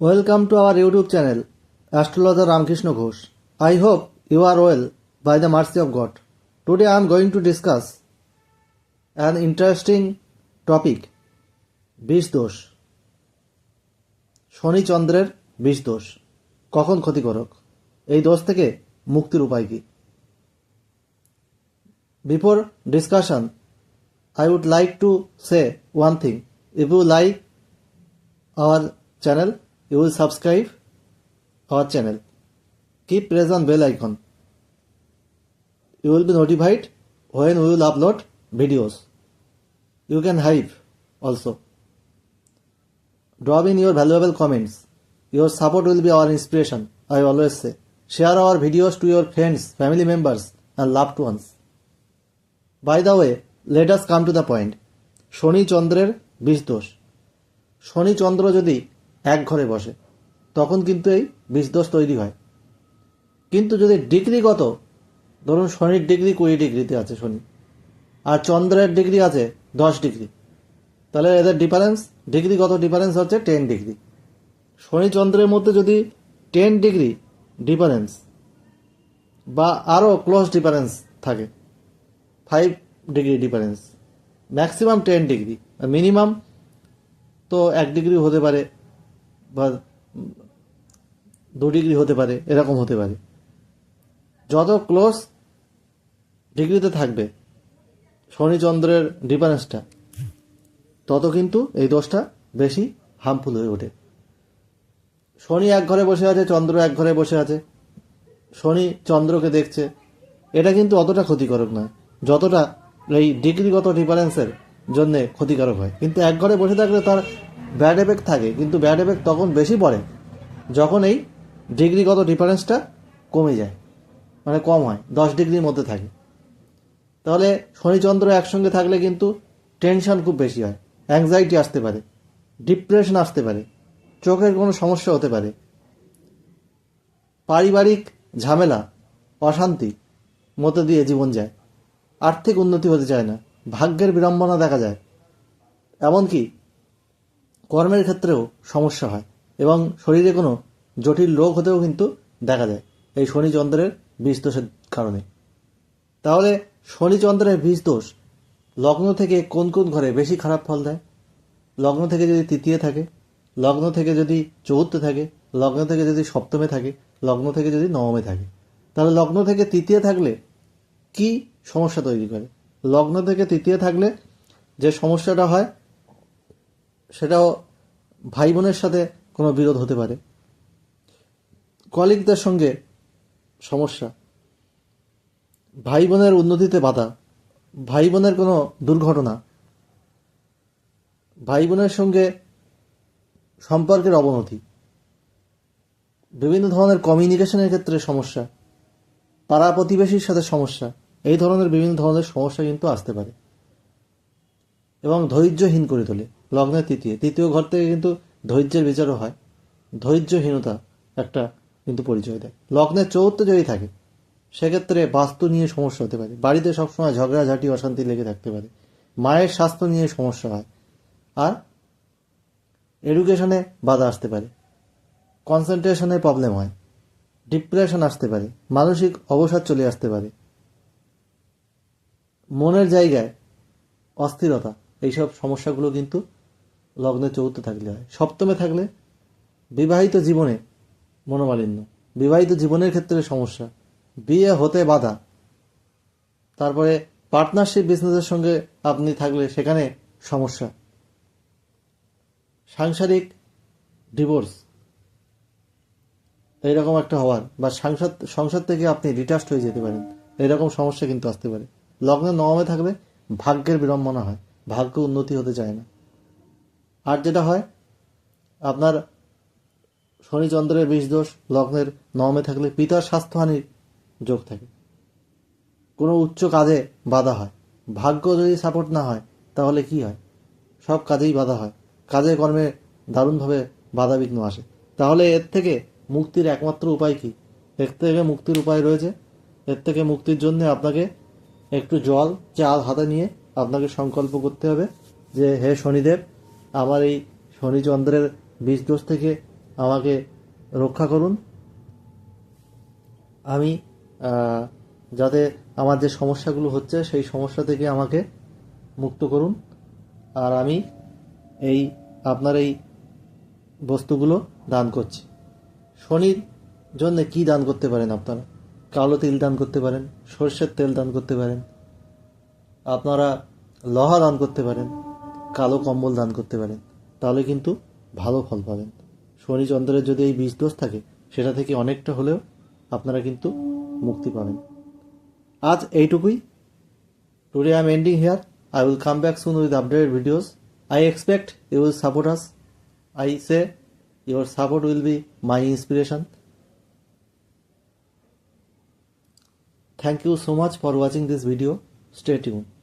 Welcome to our YouTube channel astrologer Ramkrishna Ghosh I hope you are well by the mercy of God today I am going to discuss an interesting topic বিষ দোষ শনিচন্দ্রের বিষ দোষ। কখন ক্ষতিকারক? এই দোষ থেকে মুক্তির উপায় কি? Before discussion I would like to say one thing if you like our channel you will subscribe our channel. Keep press on bell icon. You will be notified when we will upload videos. You can hype also. Drop in your valuable comments. Your support will be our inspiration, I always say. Share our videos to your friends, family members, and loved ones. By the way let us come to the point Shani চন্দ্রের বিষ দোষ শনি চন্দ্র যদি এক ঘরে বসে, তখন কিন্তু এই বিষ দোষ তৈরি হয়। কিন্তু যদি ডিগ্রিগত, ধরুন শনির ডিগ্রি কুড়ি ডিগ্রিতে আছে শনি, আর চন্দ্রের ডিগ্রি আছে দশ ডিগ্রি, তাহলে এদের ডিফারেন্স ডিগ্রিগত ডিফারেন্স হচ্ছে টেন ডিগ্রি। শনি চন্দ্রের মধ্যে যদি টেন ডিগ্রি ডিফারেন্স বা আরও ক্লোজ ডিফারেন্স থাকে five degree difference maximum ten degree minimum তো এক ডিগ্রি হতে পারে বা দু ডিগ্রি হতে পারে, এরকম হতে পারে। যত ক্লোজ ডিগ্রিতে থাকবে শনি চন্দ্রের ডিফারেন্সটা, তত কিন্তু এই দোষটা বেশি হার্মফুল হয়ে ওঠে। শনি এক ঘরে বসে আছে, চন্দ্র এক ঘরে বসে আছে, শনি চন্দ্রকে দেখছে, এটা কিন্তু অতটা ক্ষতিকারক নয়। যতটা এই ডিগ্রিগত ডিফারেন্সের জন্য ক্ষতিকারক হয়। কিন্তু এক ঘরে বসে থাকলে তার ব্যাড এফেক্ট থাকে, কিন্তু ব্যাড এফেক্ট তখন বেশি পড়ে যখন এই ডিগ্রিগত ডিফারেন্সটা কমে যায় মানে কম হয়, দশ ডিগ্রির মধ্যে থাকে। তাহলে শনিচন্দ্র একসঙ্গে থাকলে কিন্তু টেনশন খুব বেশি হয় অ্যাংজাইটি আসতে পারে ডিপ্রেশন আসতে পারে, চোখের কোনো সমস্যা হতে পারে। পারিবারিক ঝামেলা, অশান্তি মধ্যে দিয়ে জীবন যায়, আর্থিক উন্নতি হতে চায় না, ভাগ্যের বিড়ম্বনা দেখা যায়। এমনকি কর্মের ক্ষেত্রেও সমস্যা হয় এবং শরীরে কোনো জটিল রোগ হতেও কিন্তু দেখা যায় এই শনি চন্দ্রের বিষ দোষের কারণে। তাহলে শনি চন্দ্রের বিষ দোষ লগ্ন থেকে কোন কোন ঘরে বেশি খারাপ ফল দেয়? লগ্ন থেকে যদি তৃতীয় থাকে, লগ্ন থেকে যদি চতুর্থ থাকে, লগ্ন থেকে যদি সপ্তমে থাকে, লগ্ন থেকে যদি নবমে থাকে। তাহলে লগ্ন থেকে তৃতীয় থাকলে কি সমস্যা তৈরি করে? লগ্ন থেকে তৃতীয় থাকলে যে সমস্যাটা হয় সেটাও ভাই বোনের সাথে কোনো বিরোধ হতে পারে। কলিগদের সঙ্গে সমস্যা। ভাই বোনের উন্নতিতে বাধা। ভাই বোনের কোনো দুর্ঘটনা। ভাই বোনের সঙ্গে সম্পর্কের অবনতি। বিভিন্ন ধরনের কমিউনিকেশনের ক্ষেত্রে সমস্যা। পাড়া প্রতিবেশীর সাথে সমস্যা। এই ধরনের বিভিন্ন ধরনের সমস্যা কিন্তু আসতে পারে। এবং ধৈর্যহীন করে তোলে। লগ্নের তৃতীয়। তৃতীয় ঘর থেকে কিন্তু ধৈর্যের বিচারও হয়। ধৈর্যহীনতা একটা কিন্তু পরিচয় দেয়। লগ্নের চৌত্র যদি থাকে, সেক্ষেত্রে বাস্তু নিয়ে সমস্যা হতে পারে। বাড়িতে সবসময় ঝগড়াঝাটি, অশান্তি লেগে থাকতে পারে। মায়ের স্বাস্থ্য নিয়ে সমস্যা হয়। আর এডুকেশনে বাধা আসতে পারে। কনসেন্ট্রেশনে প্রবলেম হয়। ডিপ্রেশন আসতে পারে। মানসিক অবসাদ চলে আসতে পারে। মনের জায়গায় অস্থিরতা। এইসব সমস্যাগুলো কিন্তু লগ্নে চৌথ থাকলে হয়। সপ্তমে থাকলে বিবাহিত জীবনে মনোমালিন্য। বিবাহিত জীবনের ক্ষেত্রে সমস্যা। বিয়ে হতে বাধা। তারপরে পার্টনারশিপ বিজনেসের সঙ্গে আপনি থাকলে সেখানে সমস্যা। সাংসারিক ডিভোর্স এইরকম একটা হওয়ার বা সংসার সংসার থেকে আপনি রিটাস্ট হয়ে যেতে পারেন। এরকম সমস্যা কিন্তু আসতে পারে। লগ্নে নবমে থাকলে ভাগ্যের বিড়ম্বনা হয়। ভাগ্য উন্নতি হতে চায় না। আর যেটা হয়, আপনার শনিচন্দ্রের বিষ দোষ, লগ্নের নবমে থাকলে পিতার স্বাস্থ্যহানির যোগ থাকে। কোনো উচ্চ কাজে বাধা হয়। ভাগ্য যদি সাপোর্ট না হয়, তাহলে কি হয়? সব কাজেই বাধা হয়। কাজে কর্মে দারুণভাবে বাধা বিঘ্ন আসে। তাহলে এর থেকে মুক্তির একমাত্র উপায় কি? এর থেকে মুক্তির উপায় রয়েছে। এর থেকে মুক্তির জন্য আপনাকে একটু জল, চাল হাতে নিয়ে আপনাকে সংকল্প করতে হবে যে, হে শনিদেব, আমার এই শনিচন্দ্রের বীজ দোষ থেকে আমাকে রক্ষা করুন। আমি যাতে আমার যে সমস্যাগুলো হচ্ছে, সেই সমস্যা থেকে আমাকে মুক্ত করুন। আর আমি এই, আপনার এই বস্তুগুলো দান করছি। শনির জন্য কি দান করতে পারেন আপনারা? কালো তিল দান করতে পারেন, সর্ষের তেল দান করতে পারেন আপনারা লহা দান করতে পারেন, কালো কম্বল দান করতে পারেন, তাহলে কিন্তু ভালো ফল পাবেন। শনি চন্দ্রের যদি এই বীজ দোষ থাকে, সেটা থেকে অনেকটা হলেও আপনারা কিন্তু মুক্তি পাবেন। আজ এইটুকুই। Today I am ending here I will come back soon with updated videos I expect you will support us I say your support will be my inspiration you so much for watching this video. Stay tuned.